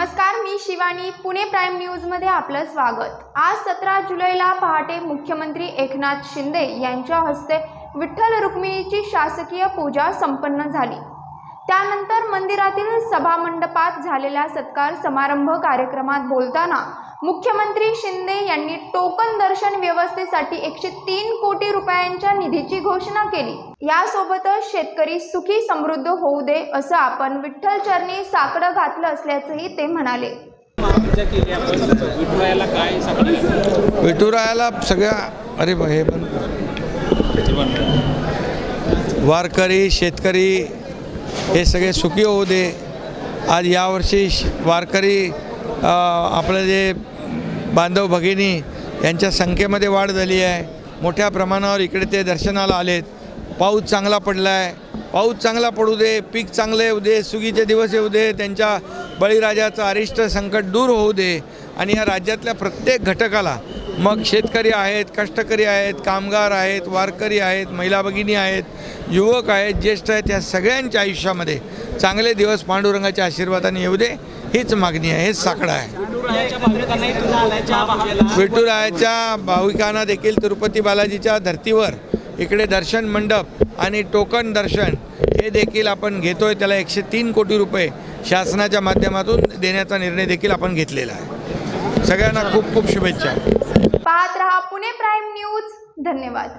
नमस्कार मी शिवानी. पुणे प्राईम न्यूजमध्ये आपलं स्वागत. आज सतरा जुलैला पहाटे मुख्यमंत्री एकनाथ शिंदे यांच्या हस्ते विठ्ठल रुक्मिणीची शासकीय पूजा संपन्न झाली. त्यानंतर मंदिरातील सभामंडपात झालेल्या सत्कार समारंभ कार्यक्रमात बोलताना मुख्यमंत्री शिंदे यांनी टोकन दर्शन व्यवस्थेसाठी एकशे तीन कोटी रुपयांच्या निधीची घोषणा केली. यासोबतच शेतकरी सुखी समृद्ध होऊ दे असं आपण विठ्ठल चरणी साकडं घातलं असल्याचंही ते म्हणाले. विठुरायाला काय विठुरायाला सगळ्या अरे हे पण वारकरी शेतकरी हे सगळे सुखी होऊ दे. आज यावर्षी वारकरी आपलं जे बांधव भगिनी यांच्या संख्येमध्ये वाढ झाली आहे. मोठ्या प्रमाणावर इकडे ते दर्शनाला आलेत. पाऊस चांगला पडला आहे पाऊस चांगला पडू दे पीक चांगले येऊ दे सुगीचे दिवस येऊ दे त्यांच्या बळीराजाचं अरिष्ट संकट दूर होऊ दे. आणि या राज्यातल्या प्रत्येक घटकाला मग शेतकरी आहेत कष्टकरी आहेत कामगार आहेत वारकरी आहेत महिला भगिनी आहेत युवक आहेत ज्येष्ठ आहेत या सगळ्यांच्या आयुष्यामध्ये चांगले दिवस पांडुरंगाच्या आशीर्वादाने येऊ दे. हीच मागणी आहे हेच साकडं आहे. विठुरायाच्या भाविकांना देखील तिरुपती बालाजीच्या धर्तीवर इकडे दर्शन मंडप आणि टोकन दर्शन हे देखील आपण घेतोय. त्याला एकशे तीन कोटी रुपये शासनाच्या माध्यमातून देण्याचा निर्णय देखील आपण घेतलेला आहे. सगळ्यांना खूप खूप शुभेच्छा. पाहत रहा पुणे प्राईम न्यूज. धन्यवाद.